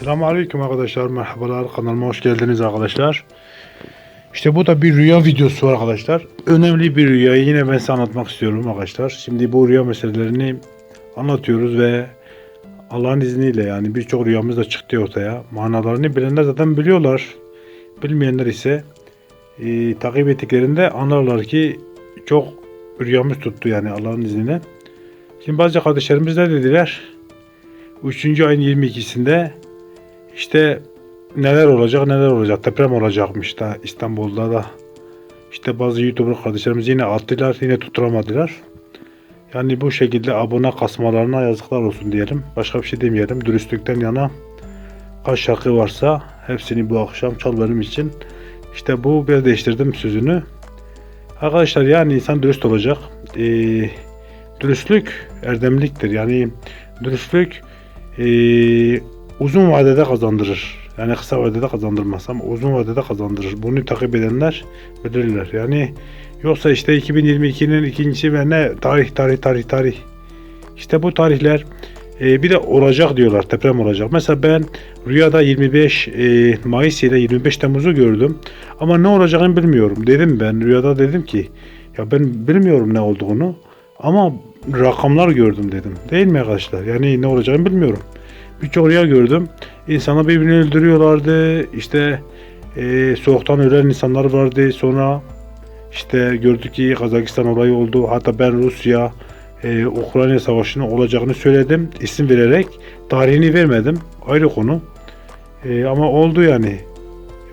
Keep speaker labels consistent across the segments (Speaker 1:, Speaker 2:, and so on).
Speaker 1: Selamünaleyküm arkadaşlar. Merhabalar. Kanalıma hoş geldiniz arkadaşlar. İşte bu da bir rüya videosu arkadaşlar. Önemli bir rüyayı yine ben size anlatmak istiyorum arkadaşlar. Şimdi bu rüya meselelerini anlatıyoruz ve Allah'ın izniyle yani birçok rüyamız da çıktı ortaya. Manalarını bilenler zaten biliyorlar. Bilmeyenler ise e, takip ettiklerinde anlarlar ki çok rüyamız tuttu yani Allah'ın izniyle. Şimdi bazı kardeşlerimiz ne dediler? 3. ayın 22'sinde işte neler olacak neler olacak deprem olacakmış da İstanbul'da da işte bazı YouTuber kardeşlerimiz yine attılar yine tutturamadılar. Yani bu şekilde abone kasmalarına yazıklar olsun diyelim. Başka bir şey demeyelim. Dürüstlükten yana kaç şarkı varsa hepsini bu akşam çal benim için. İşte bu biraz değiştirdim sözünü. Arkadaşlar yani insan dürüst olacak. Ee, dürüstlük erdemliktir. Yani dürüstlük ee, uzun vadede kazandırır. Yani kısa vadede kazandırmaz ama uzun vadede kazandırır. Bunu takip edenler bilirler. Yani yoksa işte 2022'nin ikincisi ve ne tarih tarih tarih tarih. İşte bu tarihler e, bir de olacak diyorlar deprem olacak. Mesela ben rüyada 25 e, Mayıs ile 25 Temmuz'u gördüm. Ama ne olacağını bilmiyorum. Dedim ben rüyada dedim ki ya ben bilmiyorum ne olduğunu ama rakamlar gördüm dedim. Değil mi arkadaşlar? Yani ne olacağını bilmiyorum. Birçok rüya gördüm. İnsanlar birbirini öldürüyorlardı. İşte e, soğuktan ölen insanlar vardı. Sonra işte gördük ki Kazakistan olayı oldu. Hatta ben Rusya e, Ukrayna savaşının olacağını söyledim. isim vererek tarihini vermedim. Ayrı konu. E, ama oldu yani.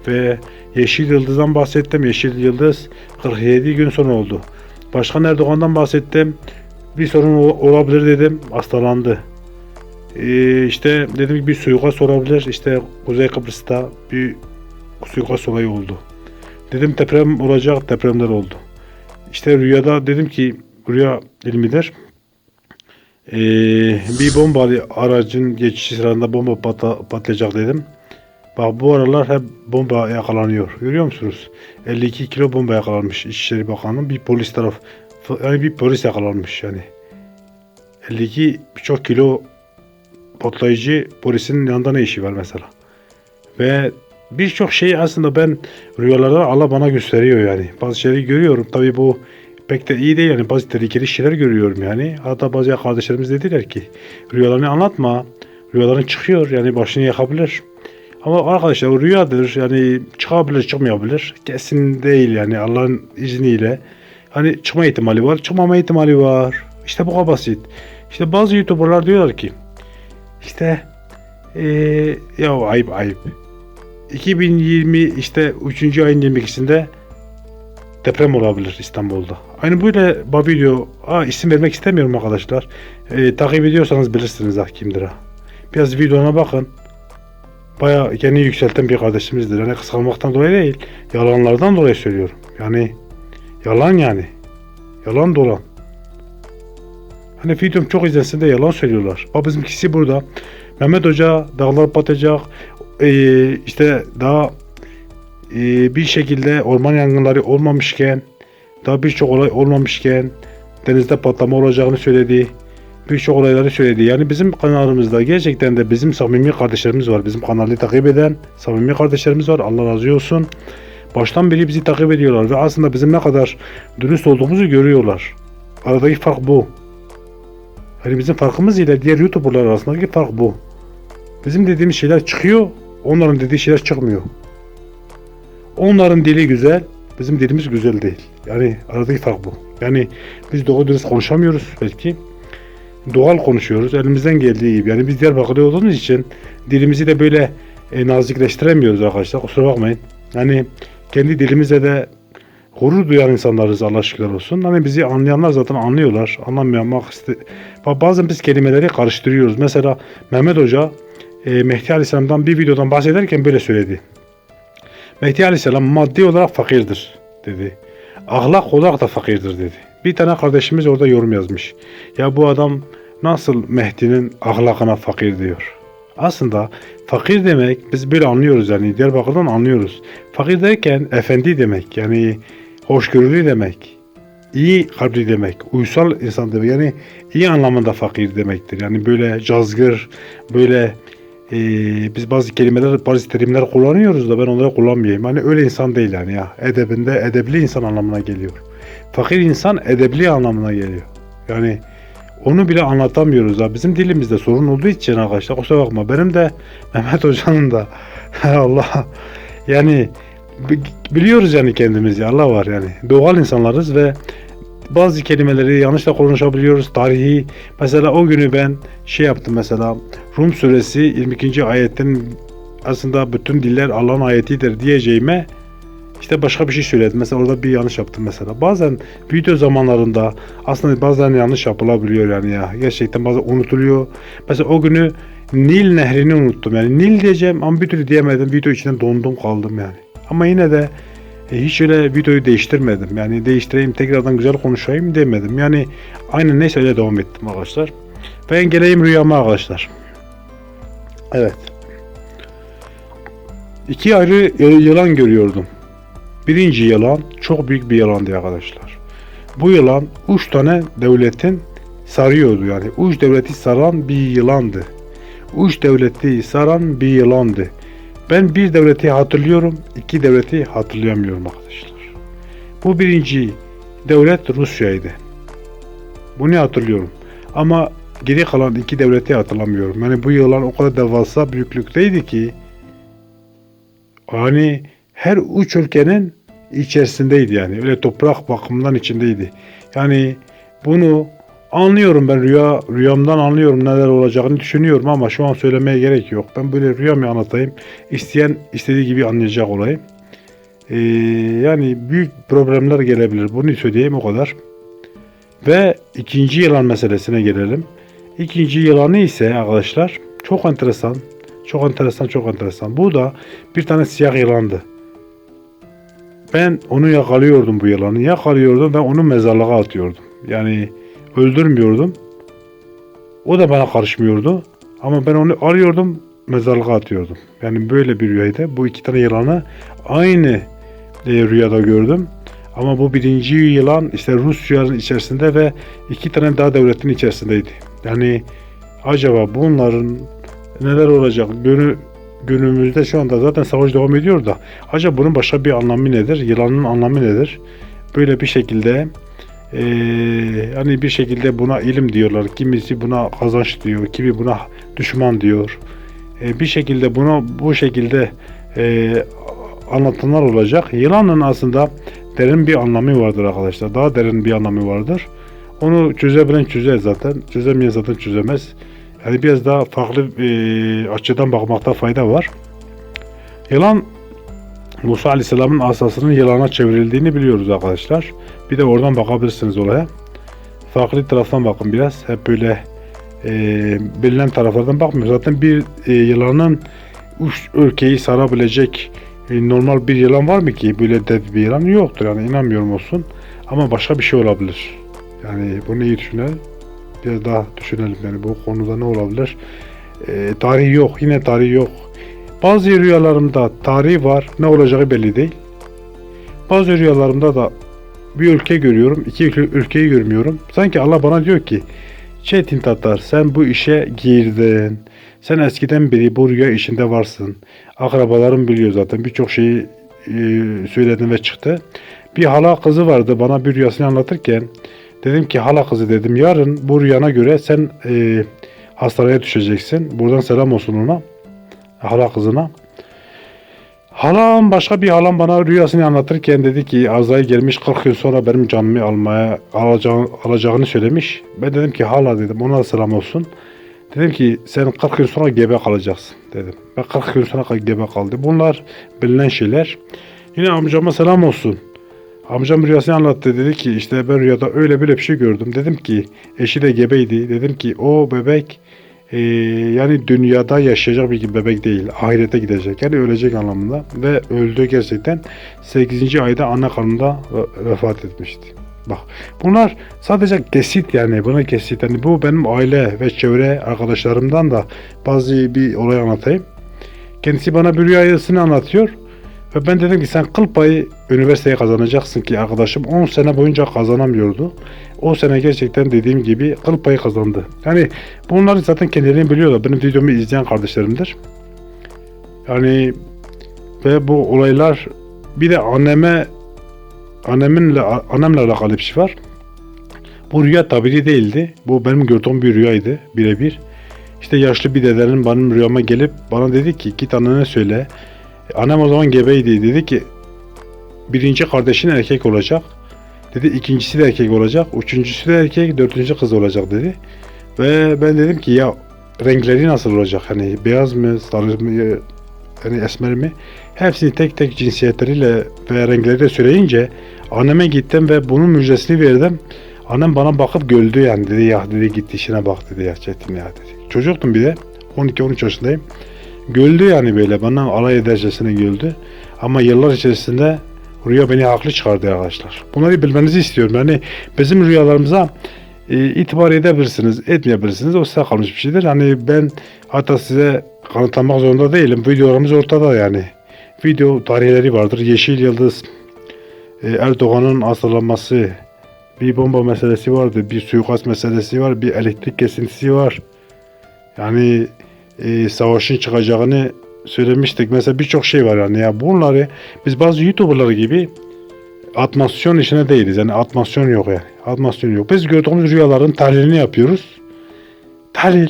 Speaker 1: Ve Yeşil Yıldız'dan bahsettim. Yeşil Yıldız 47 gün sonra oldu. Başkan Erdoğan'dan bahsettim. Bir sorun ol- olabilir dedim. Hastalandı. Ee, işte dedim ki bir suikast olabilir. İşte Kuzey Kıbrıs'ta bir suikast olayı oldu. Dedim deprem olacak, depremler oldu. İşte rüyada dedim ki rüya ilmidir. Ee, bir bombalı aracın geçişi sırasında bomba patla- patlayacak dedim. Bak bu aralar hep bomba yakalanıyor. Görüyor musunuz? 52 kilo bomba yakalanmış İçişleri Bakanı'nın bir polis taraf yani bir polis yakalanmış yani. 52 birçok kilo patlayıcı polisin yanında ne işi var mesela. Ve birçok şeyi aslında ben rüyalarda Allah bana gösteriyor yani. Bazı şeyleri görüyorum. Tabii bu pek de iyi değil yani. Bazı tehlikeli şeyler görüyorum yani. Hatta bazı kardeşlerimiz dediler ki rüyalarını anlatma. Rüyaların çıkıyor yani başını yakabilir. Ama arkadaşlar o rüyadır yani çıkabilir çıkmayabilir. Kesin değil yani Allah'ın izniyle. Hani çıkma ihtimali var, çıkmama ihtimali var. İşte bu kadar basit. İşte bazı YouTuber'lar diyorlar ki işte eee ya ayıp ayıp. 2020 işte 3. ayın 22'sinde deprem olabilir İstanbul'da. Aynı böyle Babi diyor. Aa, isim vermek istemiyorum arkadaşlar. Eee, takip ediyorsanız bilirsiniz ha kimdir ha. Biraz videona bakın. Baya kendini yükselten bir kardeşimizdir. Yani kıskanmaktan dolayı değil. Yalanlardan dolayı söylüyorum. Yani yalan yani. Yalan dolan. Hani videom çok izlensin de yalan söylüyorlar. Bak bizimkisi burada. Mehmet Hoca dağlar batacak. Ee, işte daha ee, bir şekilde orman yangınları olmamışken daha birçok olay olmamışken denizde patlama olacağını söyledi. Birçok olayları söyledi. Yani bizim kanalımızda gerçekten de bizim samimi kardeşlerimiz var. Bizim kanalı takip eden samimi kardeşlerimiz var. Allah razı olsun. Baştan beri bizi takip ediyorlar ve aslında bizim ne kadar dürüst olduğumuzu görüyorlar. Aradaki fark bu. Yani bizim farkımız ile diğer YouTuber'lar arasındaki fark bu. Bizim dediğimiz şeyler çıkıyor, onların dediği şeyler çıkmıyor. Onların dili güzel, bizim dilimiz güzel değil. Yani aradaki fark bu. Yani biz doğru dürüst konuşamıyoruz belki. Doğal konuşuyoruz elimizden geldiği gibi. Yani biz Diyarbakır'da olduğumuz için dilimizi de böyle e, nazikleştiremiyoruz arkadaşlar. Kusura bakmayın. Yani kendi dilimizle de gurur duyan insanlarız Allah şükürler olsun. Hani bizi anlayanlar zaten anlıyorlar. Anlamamak iste... Bazen biz kelimeleri karıştırıyoruz. Mesela Mehmet Hoca e, Mehdi Aleyhisselam'dan bir videodan bahsederken böyle söyledi. Mehdi Aleyhisselam maddi olarak fakirdir dedi. Ahlak olarak da fakirdir dedi. Bir tane kardeşimiz orada yorum yazmış. Ya bu adam nasıl Mehdi'nin ahlakına fakir diyor. Aslında fakir demek biz böyle anlıyoruz yani Diyarbakır'dan anlıyoruz. Fakir derken efendi demek yani hoşgörülü demek. iyi kalpli demek, uysal insan demek. Yani iyi anlamında fakir demektir. Yani böyle cazgır, böyle e, biz bazı kelimeler, bazı terimler kullanıyoruz da ben onları kullanmayayım. Hani öyle insan değil yani ya. Edebinde edebli insan anlamına geliyor. Fakir insan edebli anlamına geliyor. Yani onu bile anlatamıyoruz da bizim dilimizde sorun olduğu için arkadaşlar kusura bakma benim de Mehmet Hoca'nın da Allah yani biliyoruz yani kendimizi Allah var yani doğal insanlarız ve bazı kelimeleri yanlış da konuşabiliyoruz tarihi mesela o günü ben şey yaptım mesela Rum suresi 22. ayetin aslında bütün diller Allah'ın ayetidir diyeceğime işte başka bir şey söyledim. Mesela orada bir yanlış yaptım mesela. Bazen video zamanlarında aslında bazen yanlış yapılabiliyor yani ya. Gerçekten bazen unutuluyor. Mesela o günü Nil nehrini unuttum. Yani Nil diyeceğim ama bir türlü diyemedim. Video içinden dondum kaldım yani. Ama yine de e, hiç öyle videoyu değiştirmedim. Yani değiştireyim tekrardan güzel konuşayım demedim. Yani aynen neyse öyle devam ettim arkadaşlar. Ben geleyim rüyama arkadaşlar. Evet. İki ayrı yılan görüyordum. Birinci yılan çok büyük bir yılandı arkadaşlar. Bu yılan üç tane devletin sarıyordu yani. Üç devleti saran bir yılandı. Üç devleti saran bir yılandı. Ben bir devleti hatırlıyorum, iki devleti hatırlayamıyorum arkadaşlar. Bu birinci devlet Rusya'ydı. Bunu hatırlıyorum. Ama geri kalan iki devleti hatırlamıyorum. Yani bu yılan o kadar devasa büyüklükteydi ki hani her üç ülkenin içerisindeydi yani. Öyle toprak bakımından içindeydi. Yani bunu anlıyorum ben rüya rüyamdan anlıyorum neler olacağını düşünüyorum ama şu an söylemeye gerek yok. Ben böyle rüyamı anlatayım. İsteyen istediği gibi anlayacak olayım. Ee, yani büyük problemler gelebilir. Bunu söyleyeyim o kadar. Ve ikinci yılan meselesine gelelim. İkinci yılanı ise arkadaşlar çok enteresan. Çok enteresan, çok enteresan. Bu da bir tane siyah yılandı. Ben onu yakalıyordum bu yılanı. Yakalıyordum ve onu mezarlığa atıyordum. Yani öldürmüyordum. O da bana karışmıyordu. Ama ben onu arıyordum, mezarlığa atıyordum. Yani böyle bir rüyaydı. Bu iki tane yılanı aynı e, rüyada gördüm. Ama bu birinci yılan işte Rusya'nın içerisinde ve iki tane daha devletin içerisindeydi. Yani acaba bunların neler olacak? Günü, günümüzde şu anda zaten savaş devam ediyor da acaba bunun başka bir anlamı nedir? Yılanın anlamı nedir? Böyle bir şekilde eee hani bir şekilde buna ilim diyorlar. Kimisi buna kazanç diyor. Kimi buna düşman diyor. E, bir şekilde bunu bu şekilde e, anlatanlar olacak. Yılanın aslında derin bir anlamı vardır arkadaşlar. Daha derin bir anlamı vardır. Onu çözebilen çözer zaten. Çözemeyen zaten çözemez. Yani biraz daha farklı e, açıdan bakmakta fayda var. Yılan Musa Aleyhisselam'ın asasının yılana çevrildiğini biliyoruz arkadaşlar. Bir de oradan bakabilirsiniz olaya. Farklı taraftan bakın biraz. Hep böyle e, bilinen taraflardan bakmıyor. Zaten bir e, yılanın üç ülkeyi sarabilecek e, normal bir yılan var mı ki? Böyle dev bir yılan yoktur. Yani inanmıyorum olsun. Ama başka bir şey olabilir. Yani bunu iyi düşünelim. Biraz daha düşünelim yani bu konuda ne olabilir? E, tarihi yok. Yine tarihi yok. Bazı rüyalarımda tarihi var. Ne olacağı belli değil. Bazı rüyalarımda da bir ülke görüyorum. iki ülke, ülkeyi görmüyorum. Sanki Allah bana diyor ki Çetin Tatar sen bu işe girdin. Sen eskiden beri bu rüya işinde varsın. Akrabalarım biliyor zaten. Birçok şeyi e, söyledim ve çıktı. Bir hala kızı vardı bana bir rüyasını anlatırken. Dedim ki hala kızı dedim yarın bu rüyana göre sen e, hastaneye düşeceksin. Buradan selam olsun ona. Hala kızına. Halam başka bir halam bana rüyasını anlatırken dedi ki Azrail gelmiş 40 gün sonra benim canımı almaya alacağını, alacağını söylemiş. Ben dedim ki hala dedim ona da selam olsun. Dedim ki sen 40 gün sonra gebe kalacaksın dedim. Ben 40 gün sonra gebe kaldı. Bunlar bilinen şeyler. Yine amcama selam olsun. Amcam rüyasını anlattı. Dedi ki işte ben rüyada öyle böyle bir şey gördüm. Dedim ki eşi de gebeydi. Dedim ki o bebek e, yani dünyada yaşayacak bir bebek değil. Ahirete gidecek. Yani ölecek anlamında. Ve öldü gerçekten. 8. ayda ana karnında ve- vefat etmişti. Bak bunlar sadece kesit yani buna kesit. Yani bu benim aile ve çevre arkadaşlarımdan da bazı bir olay anlatayım. Kendisi bana bir rüyasını anlatıyor. Ve ben dedim ki sen kıl payı üniversiteye kazanacaksın ki arkadaşım 10 sene boyunca kazanamıyordu. O sene gerçekten dediğim gibi kıl payı kazandı. Yani bunları zaten kendileri biliyorlar. Benim videomu izleyen kardeşlerimdir. Yani ve bu olaylar bir de anneme anneminle annemle alakalı bir şey var. Bu rüya tabiri değildi. Bu benim gördüğüm bir rüyaydı birebir. İşte yaşlı bir dedenin benim rüyama gelip bana dedi ki git annene söyle. Annem o zaman gebeydi. Dedi ki birinci kardeşin erkek olacak. Dedi ikincisi de erkek olacak. Üçüncüsü de erkek, dördüncü kız olacak dedi. Ve ben dedim ki ya renkleri nasıl olacak? Hani beyaz mı, sarı mı, hani esmer mi? Hepsini tek tek cinsiyetleriyle ve renkleriyle söyleyince anneme gittim ve bunun müjdesini verdim. Annem bana bakıp güldü yani dedi ya dedi git işine bak dedi ya Çetin ya dedi. Çocuktum bir de 12-13 yaşındayım. Güldü yani böyle bana alay edercesine güldü. Ama yıllar içerisinde rüya beni haklı çıkardı arkadaşlar. Bunları bilmenizi istiyorum. Yani bizim rüyalarımıza e, itibar edebilirsiniz, etmeyebilirsiniz. O size kalmış bir şeydir. Hani ben hatta size kanıtlamak zorunda değilim. Videolarımız ortada yani. Video tarihleri vardır. Yeşil Yıldız, e, Erdoğan'ın asıllanması, bir bomba meselesi vardı, bir suikast meselesi var, bir elektrik kesintisi var. Yani e, savaşın çıkacağını söylemiştik. Mesela birçok şey var yani. Ya bunları biz bazı YouTuber'lar gibi atmasyon işine değiliz. Yani atmasyon yok yani. Atmasyon yok. Biz gördüğümüz rüyaların tahlilini yapıyoruz. Tahlil.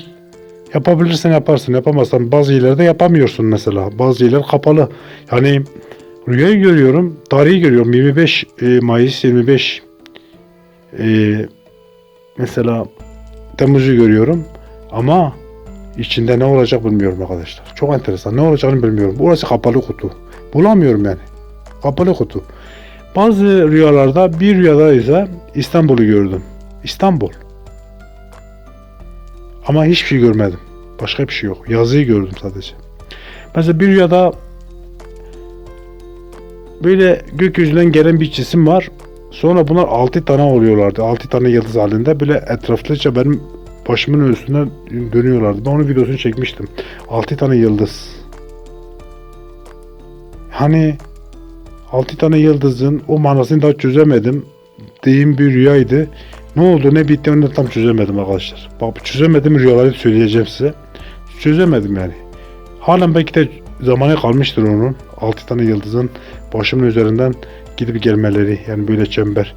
Speaker 1: Yapabilirsen yaparsın. Yapamazsan bazı yerlerde yapamıyorsun mesela. Bazı yerler kapalı. Yani rüyayı görüyorum. Tarihi görüyorum. 25 e, Mayıs 25 e, mesela Temmuz'u görüyorum. Ama içinde ne olacak bilmiyorum arkadaşlar. Çok enteresan. Ne olacağını bilmiyorum. Burası kapalı kutu. Bulamıyorum yani. Kapalı kutu. Bazı rüyalarda bir rüyada ise İstanbul'u gördüm. İstanbul. Ama hiçbir şey görmedim. Başka bir şey yok. Yazıyı gördüm sadece. Mesela bir rüyada böyle gökyüzünden gelen bir cisim var. Sonra bunlar 6 tane oluyorlardı. 6 tane yıldız halinde. Böyle etraflıca benim başımın üstüne dönüyorlardı. Ben onun videosunu çekmiştim. 6 tane yıldız. Hani 6 tane yıldızın o manasını daha çözemedim. Deyim bir rüyaydı. Ne oldu ne bitti onu da tam çözemedim arkadaşlar. Bak çözemedim rüyaları söyleyeceğim size. Çözemedim yani. Halen belki de zamanı kalmıştır onun. 6 tane yıldızın başımın üzerinden gidip gelmeleri. Yani böyle çember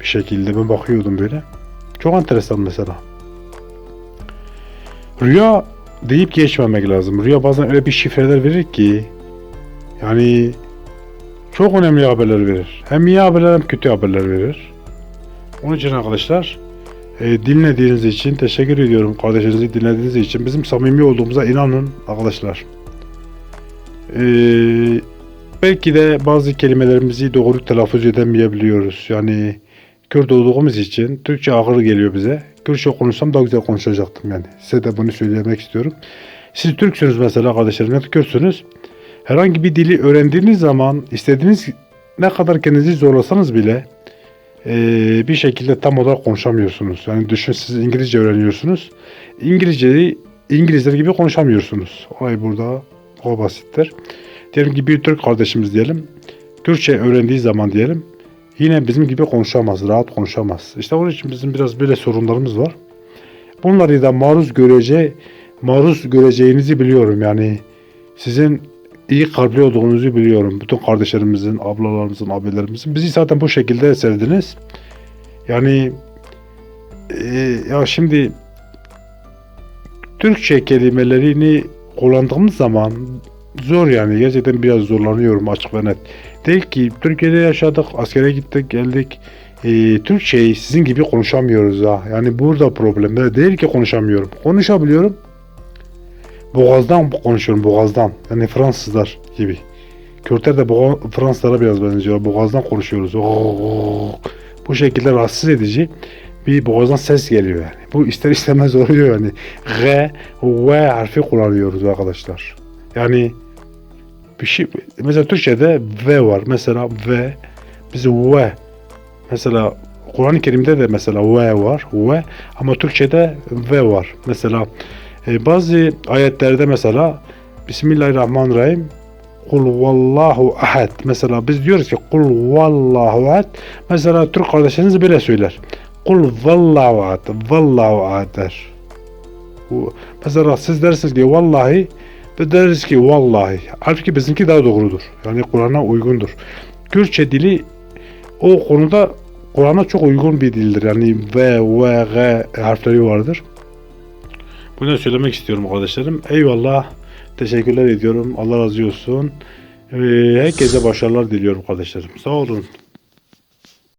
Speaker 1: bir şekilde ben bakıyordum böyle. Çok enteresan mesela. Rüya deyip geçmemek lazım. Rüya bazen öyle bir şifreler verir ki yani çok önemli haberler verir. Hem iyi haberler hem kötü haberler verir. Onun için arkadaşlar e, dinlediğiniz için teşekkür ediyorum. Kardeşinizi dinlediğiniz için. Bizim samimi olduğumuza inanın arkadaşlar. E, belki de bazı kelimelerimizi doğru telaffuz edemeyebiliyoruz. Yani Kürt olduğumuz için Türkçe ağır geliyor bize. Kürtçe konuşsam daha güzel konuşacaktım yani. Size de bunu söylemek istiyorum. Siz Türksünüz mesela da Kürtsünüz. Herhangi bir dili öğrendiğiniz zaman istediğiniz ne kadar kendinizi zorlasanız bile eee, bir şekilde tam olarak konuşamıyorsunuz. Yani düşün siz İngilizce öğreniyorsunuz. İngilizceyi İngilizler gibi konuşamıyorsunuz. Olay burada o basittir. Diyelim ki bir Türk kardeşimiz diyelim. Kürtçe öğrendiği zaman diyelim. Yine bizim gibi konuşamaz, rahat konuşamaz. İşte onun için bizim biraz böyle sorunlarımız var. Bunları da maruz görece, maruz göreceğinizi biliyorum. Yani sizin iyi kalpli olduğunuzu biliyorum. Bütün kardeşlerimizin, ablalarımızın, abilerimizin. Bizi zaten bu şekilde sevdiniz. Yani e, ya şimdi Türkçe kelimelerini kullandığımız zaman zor yani. Gerçekten biraz zorlanıyorum açık ve net. Değil ki Türkiye'de yaşadık, askere gittik, geldik. E, Türkçeyi sizin gibi konuşamıyoruz ha. Yani burada problem. Değil ki konuşamıyorum. Konuşabiliyorum. Boğazdan konuşuyorum boğazdan. Yani Fransızlar gibi. Kürtler de boğa- Fransızlara biraz benziyor. Boğazdan konuşuyoruz. Oo, Bu şekilde rahatsız edici bir boğazdan ses geliyor yani. Bu ister istemez oluyor yani. G, V harfi kullanıyoruz arkadaşlar. Yani bir şey mesela Türkçe'de V var. Mesela V biz V mesela Kur'an-ı Kerim'de de mesela V var. V ama Türkçe'de V var. Mesela e, bazı ayetlerde mesela Bismillahirrahmanirrahim kul vallahu ahad. Mesela biz diyoruz ki kul vallahu ahad. Mesela Türk kardeşleriniz böyle söyler. Kul vallahu ahad. Vallahu ahad der. Mesela siz dersiniz ki vallahi biz deriz ki vallahi. Halbuki bizimki daha doğrudur. Yani Kur'an'a uygundur. Kürtçe dili o konuda Kur'an'a çok uygun bir dildir. Yani V, V, G harfleri vardır. Bunu söylemek istiyorum kardeşlerim. Eyvallah. Teşekkürler ediyorum. Allah razı olsun. Ee, herkese başarılar diliyorum kardeşlerim. Sağ olun.